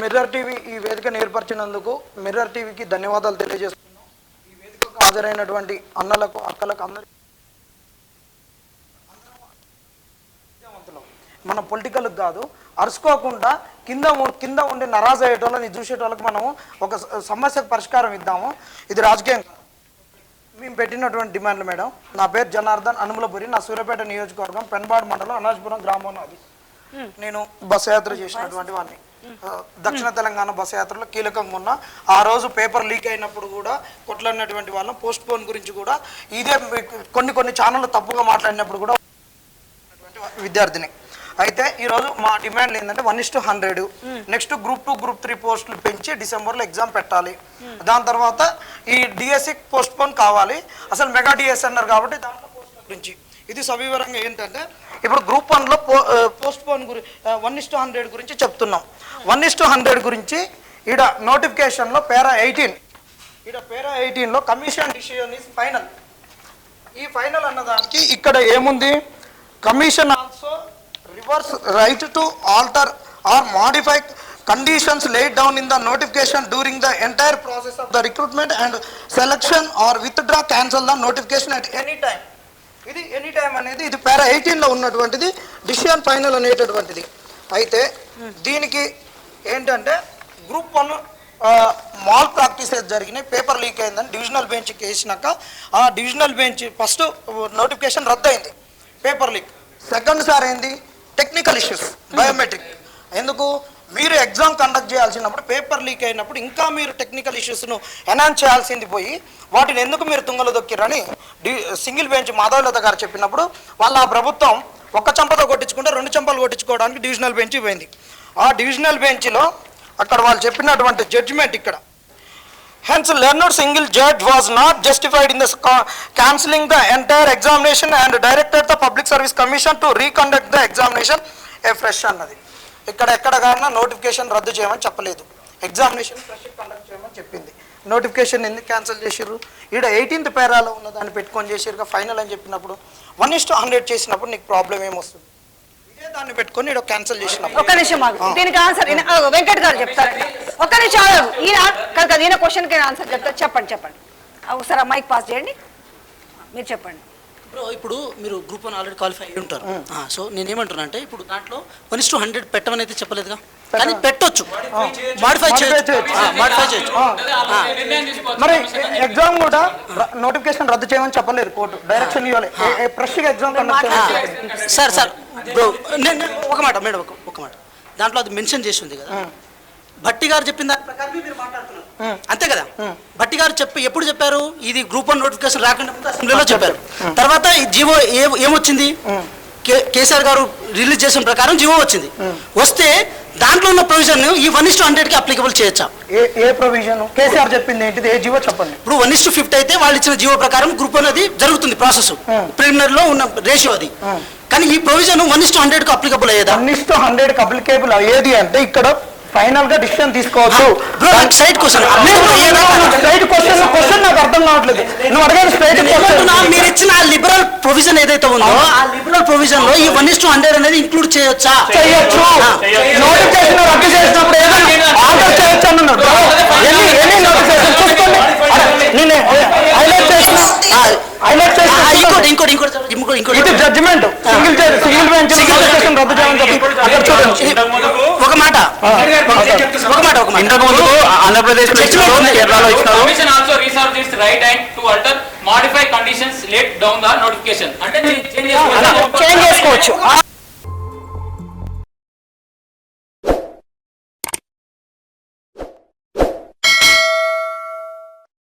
Mirror TV ఈ వేదికను ఏర్పరిచినందుకు mirror టీవీకి ధన్యవాదాలు తెలియజేస్తున్నాం. ఈ వేదికకు హాజరైనటువంటి అన్నలకు అక్కలకు అందరి మన పొలిటికల్ కాదు అరుచుకోకుండా కింద కింద ఉండి నరాజ్ అయ్యేటోళ్ళని చూసేటోళ్ళకి మనం ఒక సమస్యకు పరిష్కారం ఇద్దాము. ఇది రాజకీయం. మేము పెట్టినటువంటి డిమాండ్లు మేడం. నా పేరు జనార్దన్ అనుములపురి. నా సూర్యాపేట నియోజకవర్గం పెన్బాడ్ మండలం అనాజ్పురం గ్రామం నేను బస్సు యాత్ర చేసినటువంటి వాడిని. దక్షిణ తెలంగాణ బస్సు యాత్రలో కీలకంగా ఉన్న ఆ రోజు పేపర్ లీక్ అయినప్పుడు కూడా కొట్లాడినటువంటి వాళ్ళం పోస్ట్ పోన్ గురించి కూడా ఇదే కొన్ని కొన్ని ఛానళ్ళు తప్పుగా మాట్లాడినప్పుడు కూడా విద్యార్థిని. అయితే ఈరోజు మా డిమాండ్ ఏంటంటే one is to hundred. Next group two group three పోస్టులు పెంచి డిసెంబర్లో ఎగ్జామ్ పెట్టాలి. దాని తర్వాత ఈ డిఎస్సి పోస్ట్ పోన్ కావాలి. అసలు మెగా డిఎస్ అన్నారు కాబట్టి దాంట్లో పోస్ట్ గురించి ఇది సవివరంగా ఏంటంటే ఇప్పుడు గ్రూప్ వన్లో పో పోస్ట్ పోన్ గురి వన్ ఇస్ టు హండ్రెడ్ గురించి చెప్తున్నాం. వన్ ఇస్ టు హండ్రెడ్ గురించి ఈడ నోటిఫికేషన్లో పేరా ఎయిటీన్ ఈడ పేరా ఎయిటీన్లో కమిషన్ డిసిషన్ ఇస్ ఫైనల్ ఈ ఫైనల్ అన్నదానికి ఇక్కడ ఏముంది? Commission also reverse right to alter or modify conditions laid down in the notification during the entire process of the recruitment and selection or withdraw cancel the notification at any time ఇది any time అనేది ఇది పారా ఎయిటీన్లో ఉన్నటువంటిది decision final అనేటటువంటిది. అయితే దీనికి ఏంటంటే group one malpractices జరిగినాయి పేపర్ లీక్ అయిందని డివిజనల్ బెంచ్కి వేసినాక ఆ డివిజనల్ బెంచ్ ఫస్ట్ నోటిఫికేషన్ రద్దయింది పేపర్ లీక్ సెకండ్ సార్ ఏంది? టెక్నికల్ ఇష్యూస్ బయోమెట్రిక్ ఎందుకు? మీరు ఎగ్జామ్ కండక్ట్ చేయాల్సినప్పుడు పేపర్ లీక్ అయినప్పుడు ఇంకా మీరు టెక్నికల్ ఇష్యూస్ను ఎనాన్స్ చేయాల్సింది పోయి వాటిని ఎందుకు మీరు తుంగలు దొక్కిరని డి సింగిల్ బెంచ్ మాధవలత గారు చెప్పినప్పుడు వాళ్ళ ప్రభుత్వం ఒక్క చంపతో కొట్టించుకుంటే రెండు చంపలు కొట్టించుకోవడానికి డివిజనల్ బెంచ్ పోయింది. ఆ డివిజనల్ బెంచ్లో అక్కడ వాళ్ళు చెప్పినటువంటి జడ్జిమెంట్ ఇక్కడ. Hence learned single judge was not justified in the cancelling the entire examination and director the public service commission to reconduct the examination examination fresh అన్నది. ఇక్కడ ఎక్కడ కారణం నోటిఫికేషన్ రద్దు చేయమని చెప్పలేదు. ఎగ్జామినేషన్ ఫ్రెష్ కండక్ట్ చేయమని చెప్పింది. నోటిఫికేషన్ ఎందుకు క్యాన్సిల్ చేసిర్రు? ఈడ ఎయిటీన్త్ పేరాలో ఉన్న దాన్ని పెట్టుకొని చేసిర్రు ఫైనల్ అని చెప్పినప్పుడు. వన్ ఇస్ టు హండ్రెడ్ చేసినప్పుడు నీకు ప్రాబ్లం ఏమొస్తుంది ఇదే దాన్ని పెట్టుకొని ఈడ క్యాన్సిల్ చేసినప్పుడు. ఒక్క నిమిషం దీనికి ఆన్సర్ వెంకట్ గారు చెప్తారు. ఒక్క నిమిషం. ఈయన కాదు కాదు ఈయన క్వశ్చన్కి ఆన్సర్ చెప్తారు? చెప్పండి చెప్పండి. ఒకసారి మైక్ పాస్ చేయండి. మీరు చెప్పండి. బ్రో ఇప్పుడు మీరు గ్రూప్ వన్ ఆల్రెడీ క్వాలిఫై అయి ఉంటారు. ఆ, సో నేనేమంటున్నా అంటే ఇప్పుడు దాంట్లో వన్ ఇస్ టూ హండ్రెడ్ పెట్టమని అయితే చెప్పలేదుగా కానీ పెట్టొచ్చు. మాడిఫై చేయొచ్చు. చేయొచ్చు. మాడిఫై చేయొచ్చు. మరి ఎగ్జామ్ కూడా నోటిఫికేషన్ రద్దు చేయమని చెప్పలేదు కోర్టు. డైరెక్షన్ ఇవ్వాలి. ఫ్రెష్గా ఎగ్జామ్ సార్ సార్ బ్రో నేను ఒక మాట మేడం ఒక ఒక మాట. దాంట్లో అది మెన్షన్ చేసి ఉంది కదా. భట్టి గారు చెప్పిన దాని ప్రకారమే మీరు మాట్లాడుతున్నారు. అంతే కదా? భట్టి గారు చెప్పి ఎప్పుడు చెప్పారు? ఇది గ్రూప్ వన్ నోటిఫికేషన్ రాకుండా అసెంబ్లీలో చెప్పారు. తర్వాత ఈ జీవో ఏ ఏమొచ్చింది? కే- కేసీఆర్ గారు రిలీజ్ చేసిన ప్రకారం జీవో వచ్చింది. వస్తే దాంట్లో ఉన్న ప్రొవిజన్ ఈ వన్ ఇస్ టు హండ్రెడ్కి అప్లికబుల్ చేయొచ్చా? ఏ ప్రొవిజన్ కేసీఆర్ చెప్పింది ఏంటిది? ఏ జీవో చెప్పండి. ఇప్పుడు వన్ ఇస్ టు ఫిఫ్త్ అయితే వాళ్ళు ఇచ్చిన జీవో ప్రకారం గ్రూప్ అనేది జరుగుతుంది ప్రాసెస్ ప్రిలిమినరీ లో ఉన్న రేషియో అది. కానీ ఈ ప్రొవిజన్ వన్ ఇస్ టు హండ్రెడ్కు applicable అయ్యేదా? One is to hundred applicable అయ్యేది అంటే ఇక్కడ ఫైనల్గా డిసిషన్ తీసుకోవచ్చు. క్వశ్చన్ స్ట్రైట్ క్వశ్చన్ క్వశ్చన్ నాకు అర్థం కావట్లేదు. నువ్వు అడిగేది స్ట్రైట్ క్వశ్చన్ మీరు ఇచ్చిన ఆ లిబరల్ ప్రొవిజన్ ఏదైతే ఉందో ఆ లిబరల్ ప్రొవిజన్లో ఈ వన్ ఇస్ టు హండ్రెడ్ అనేది ఇంక్లూడ్ చేయొచ్చా? చేయొచ్చు. నోటిఫికేషన్ రద్దు చేసినప్పుడు ఏదైనా ఆర్డర్ చేయొచ్చు అన్నాడు. నోటిఫికేషన్ చూసుకోండి. నేను హైలైట్ చేసిన హైలైట్ ఆ, చేసిన ఇంకోటి ఇంకోటి ఇంకోటి ఇంకోటి ఇంకోటి ఇది జడ్జిమెంట్ సింగిల్ సింగిల్ బెంచ్ రద్దు చేయమని చెప్పి అక్కడ చూడండి. ఒక మాట ఒక మాట ఒక మాట ఇంతకు ముందు ఆంధ్రప్రదేశ్ కేరళలో ఇచ్చినారు also reserved its right hand to alter, modify conditions laid down the notification. అంటే. చేంజ్ చేసుకోవచ్చు